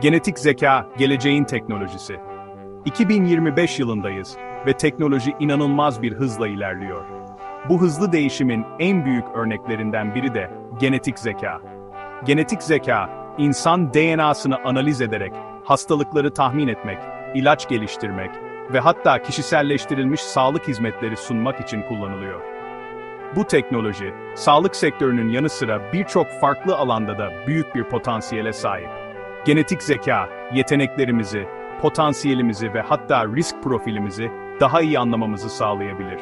Genetik zeka, geleceğin teknolojisi. 2025 yılındayız ve teknoloji inanılmaz bir hızla ilerliyor. Bu hızlı değişimin en büyük örneklerinden biri de genetik zeka. Genetik zeka, insan DNA'sını analiz ederek hastalıkları tahmin etmek, ilaç geliştirmek ve hatta kişiselleştirilmiş sağlık hizmetleri sunmak için kullanılıyor. Bu teknoloji, sağlık sektörünün yanı sıra birçok farklı alanda da büyük bir potansiyele sahip. Genetik zeka, yeteneklerimizi, potansiyelimizi ve hatta risk profilimizi daha iyi anlamamızı sağlayabilir.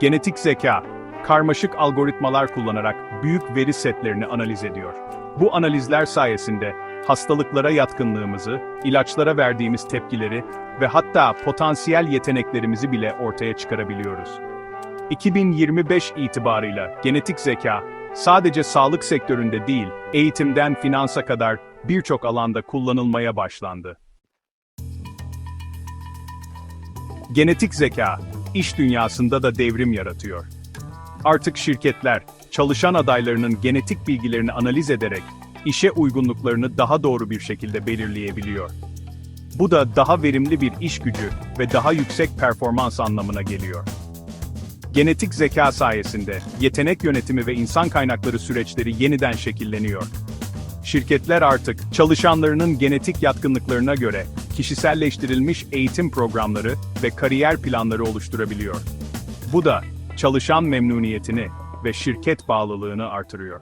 Genetik zeka, karmaşık algoritmalar kullanarak büyük veri setlerini analiz ediyor. Bu analizler sayesinde hastalıklara yatkınlığımızı, ilaçlara verdiğimiz tepkileri ve hatta potansiyel yeteneklerimizi bile ortaya çıkarabiliyoruz. 2025 itibarıyla genetik zeka sadece sağlık sektöründe değil, eğitimden finansa kadar birçok alanda kullanılmaya başlandı. Genetik zeka, iş dünyasında da devrim yaratıyor. Artık şirketler, çalışan adaylarının genetik bilgilerini analiz ederek, işe uygunluklarını daha doğru bir şekilde belirleyebiliyor. Bu da daha verimli bir iş gücü ve daha yüksek performans anlamına geliyor. Genetik zeka sayesinde yetenek yönetimi ve insan kaynakları süreçleri yeniden şekilleniyor. Şirketler artık çalışanlarının genetik yatkınlıklarına göre kişiselleştirilmiş eğitim programları ve kariyer planları oluşturabiliyor. Bu da çalışan memnuniyetini ve şirket bağlılığını artırıyor.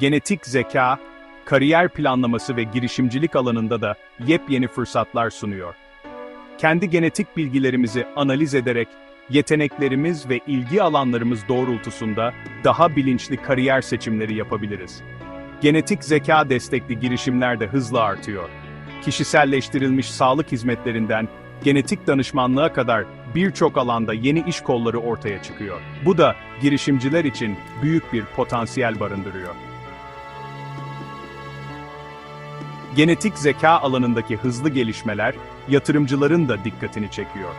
Genetik zeka, kariyer planlaması ve girişimcilik alanında da yepyeni fırsatlar sunuyor. Kendi genetik bilgilerimizi analiz ederek yeteneklerimiz ve ilgi alanlarımız doğrultusunda daha bilinçli kariyer seçimleri yapabiliriz. Genetik zeka destekli girişimler de hızla artıyor. Kişiselleştirilmiş sağlık hizmetlerinden genetik danışmanlığa kadar birçok alanda yeni iş kolları ortaya çıkıyor. Bu da girişimciler için büyük bir potansiyel barındırıyor. Genetik zeka alanındaki hızlı gelişmeler yatırımcıların da dikkatini çekiyor.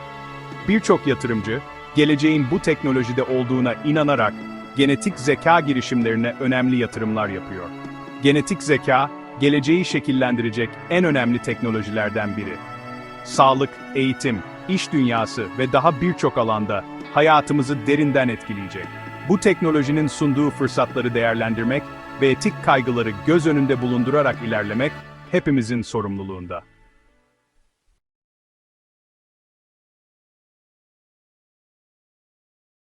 Birçok yatırımcı, geleceğin bu teknolojide olduğuna inanarak genetik zeka girişimlerine önemli yatırımlar yapıyor. Genetik zeka, geleceği şekillendirecek en önemli teknolojilerden biri. Sağlık, eğitim, iş dünyası ve daha birçok alanda hayatımızı derinden etkileyecek. Bu teknolojinin sunduğu fırsatları değerlendirmek ve etik kaygıları göz önünde bulundurarak ilerlemek hepimizin sorumluluğunda.